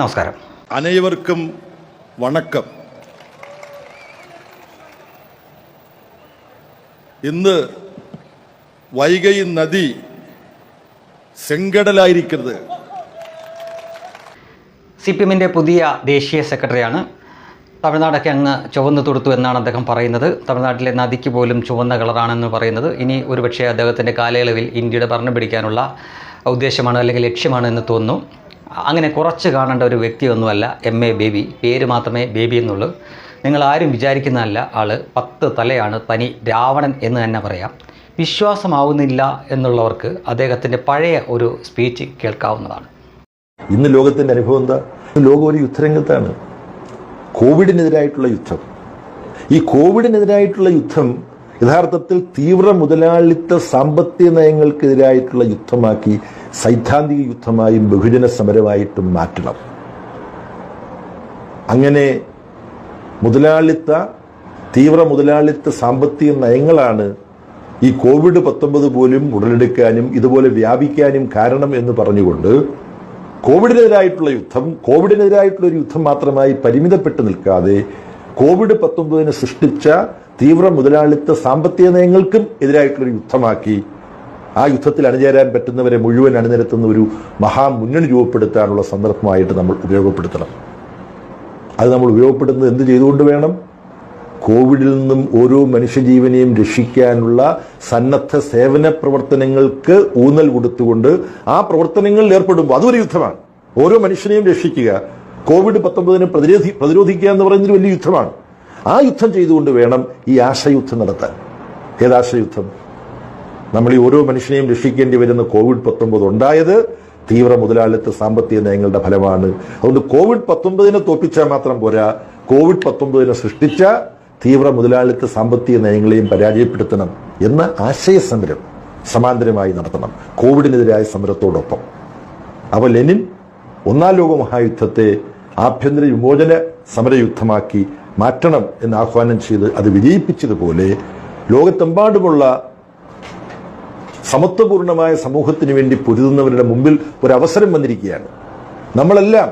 നമസ്കാരം. അനേവർക്കും വണക്കം. ഇന്ന് വൈകൈ നദി സെങ്കടലായിരിക്കരുത് സി പി എമ്മിന്റെ പുതിയ ദേശീയ സെക്രട്ടറിയാണ്. തമിഴ്നാടൊക്കെ അങ്ങ് ചുവന്ന് തൊടുത്തു എന്നാണ് അദ്ദേഹം പറയുന്നത്. തമിഴ്നാട്ടിലെ നദിക്ക് പോലും ചുവന്ന കളറാണെന്ന് പറയുന്നത്. ഇനി ഒരുപക്ഷേ അദ്ദേഹത്തിന്റെ കാലയളവിൽ ഇന്ത്യയുടെ ഭരണം പിടിക്കാനുള്ള ഉദ്ദേശമാണ് അല്ലെങ്കിൽ ലക്ഷ്യമാണ് എന്ന് തോന്നുന്നു. അങ്ങനെ കുറച്ച് കാണേണ്ട ഒരു വ്യക്തിയൊന്നുമല്ല എം എ ബേബി പേര് മാത്രമേ ബേബി എന്നുള്ളൂ. നിങ്ങൾ ആരും വിചാരിക്കുന്നതല്ല ആൾ പത്ത് തലയാണ് തനി രാവണൻ എന്ന് തന്നെ പറയാം. വിശ്വാസമാവുന്നില്ല എന്നുള്ളവർക്ക് അദ്ദേഹത്തിന്റെ പഴയ ഒരു സ്പീച്ച് കേൾക്കാവുന്നതാണ്. ഇന്ന് ലോകത്തിന്റെ അനുഭവം എന്താ? ലോകം ഒരു യുദ്ധരംഗത്താണ്. കോവിഡിനെതിരായിട്ടുള്ള യുദ്ധം. ഈ കോവിഡിനെതിരായിട്ടുള്ള യുദ്ധം യഥാർത്ഥത്തിൽ തീവ്ര മുതലാളിത്ത സാമ്പത്തിക നയങ്ങൾക്കെതിരായിട്ടുള്ള യുദ്ധമാക്കി സൈദ്ധാന്തിക യുദ്ധമായും ബഹുജന സമരമായിട്ടും മാറ്റണം. അങ്ങനെ മുതലാളിത്ത തീവ്ര മുതലാളിത്ത സാമ്പത്തിക നയങ്ങളാണ് ഈ കോവിഡ് പത്തൊമ്പത് പോലും ഉടലെടുക്കാനും ഇതുപോലെ വ്യാപിക്കാനും കാരണം എന്ന് പറഞ്ഞുകൊണ്ട് കോവിഡിനെതിരായിട്ടുള്ള യുദ്ധം കോവിഡിനെതിരായിട്ടുള്ള ഒരു യുദ്ധം മാത്രമായി പരിമിതപ്പെട്ടു നിൽക്കാതെ കോവിഡ് പത്തൊമ്പതിന് സൃഷ്ടിച്ച തീവ്ര മുതലാളിത്ത സാമ്പത്തിക നയങ്ങൾക്കും എതിരായിട്ടുള്ളൊരു യുദ്ധമാക്കി ആ യുദ്ധത്തിൽ അണിചേരാൻ പറ്റുന്നവരെ മുഴുവൻ അണിനിരത്തുന്ന ഒരു മഹാമുന്നണി രൂപപ്പെടുത്താനുള്ള സന്ദർഭമായിട്ട് നമ്മൾ ഉപയോഗപ്പെടുത്തണം. അത് നമ്മൾ ഉപയോഗപ്പെടുത്തുന്നത് എന്ത് ചെയ്തുകൊണ്ട് വേണം? കോവിഡിൽ നിന്നും ഓരോ മനുഷ്യജീവനെയും രക്ഷിക്കാനുള്ള സന്നദ്ധ സേവന പ്രവർത്തനങ്ങൾക്ക് ഊന്നൽ കൊടുത്തുകൊണ്ട് ആ പ്രവർത്തനങ്ങളിൽ ഏർപ്പെടുമ്പോൾ അതൊരു യുദ്ധമാണ്. ഓരോ മനുഷ്യനെയും രക്ഷിക്കുക കോവിഡ് പത്തൊമ്പതിനെ പ്രതിരോധി പ്രതിരോധിക്കുക എന്ന് പറയുന്നൊരു വലിയ യുദ്ധമാണ്. ആ യുദ്ധം ചെയ്തുകൊണ്ട് വേണം ഈ ആശയുദ്ധം നടത്താൻ. ഏതാശയുദ്ധം നമ്മൾ ഈ ഓരോ മനുഷ്യനെയും രക്ഷിക്കേണ്ടി വരുന്ന കോവിഡ് പത്തൊമ്പത് ഉണ്ടായത് തീവ്ര മുതലാളിത്ത സാമ്പത്തിക നയങ്ങളുടെ ഫലമാണ്. അതുകൊണ്ട് കോവിഡ് പത്തൊമ്പതിനെ തോപ്പിച്ചാൽ മാത്രം പോരാ. കോവിഡ് പത്തൊമ്പതിനെ സൃഷ്ടിച്ച തീവ്ര മുതലാളിത്ത സാമ്പത്തിക നയങ്ങളെയും പരാജയപ്പെടുത്തണം എന്ന ആശയ സമരം സമാന്തരമായി നടത്തണം. കോവിഡിനെതിരായ സമരത്തോടൊപ്പം. അപ്പോൾ ലെനിൻ ഒന്നാം ലോക മഹായുദ്ധത്തെ ആഭ്യന്തര വിമോചന സമരയുദ്ധമാക്കി മാറ്റണം എന്ന് ആഹ്വാനം ചെയ്ത് അത് വിജയിപ്പിച്ചതുപോലെ ലോകത്തെമ്പാടുമുള്ള സമത്വപൂർണമായ സമൂഹത്തിന് വേണ്ടി പൊരുതുന്നവരുടെ മുമ്പിൽ ഒരു അവസരം വന്നിരിക്കുകയാണ്. നമ്മളെല്ലാം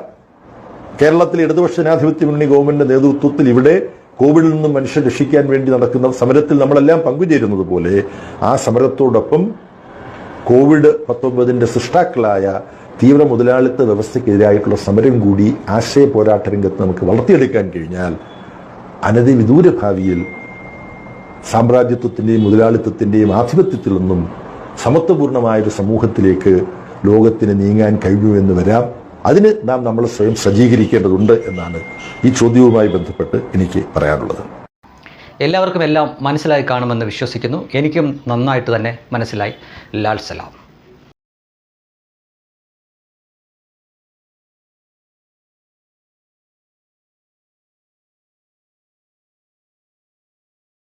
കേരളത്തിൽ ഇടതുപക്ഷ ജനാധിപത്യ മുന്നണി ഗവൺമെന്റിന്റെ നേതൃത്വത്തിൽ ഇവിടെ കോവിഡിൽ നിന്നും മനുഷ്യരെ രക്ഷിക്കാൻ വേണ്ടി നടക്കുന്ന സമരത്തിൽ നമ്മളെല്ലാം പങ്കുചേരുന്നത് പോലെ ആ സമരത്തോടൊപ്പം കോവിഡ് പത്തൊമ്പതിന്റെ സൃഷ്ടാക്കളായ തീവ്ര മുതലാളിത്ത വ്യവസ്ഥയ്ക്കെതിരായിട്ടുള്ള സമരം കൂടി ആശയ പോരാട്ട രംഗത്ത് നമുക്ക് വളർത്തിയെടുക്കാൻ കഴിഞ്ഞാൽ അനധി വിദൂര ഭാവിയിൽ സാമ്രാജ്യത്വത്തിന്റെയും മുതലാളിത്തത്തിന്റെയും ആധിപത്യത്തിൽ നിന്നും സമത്വപൂർണമായ ഒരു സമൂഹത്തിലേക്ക് ലോകത്തിന് നീങ്ങാൻ കഴിയുമെന്ന് വരാം. അതിന് നാം നമ്മൾ സ്വയം സജ്ജീകരിക്കേണ്ടതുണ്ട് എന്നാണ് ഈ ചോദ്യവുമായി ബന്ധപ്പെട്ട് എനിക്ക് പറയാനുള്ളത്. എല്ലാവർക്കും എല്ലാം മനസ്സിലായി കാണുമെന്ന് വിശ്വസിക്കുന്നു. എനിക്കും നന്നായിട്ട് തന്നെ മനസ്സിലായി. ലാൽ സലാം.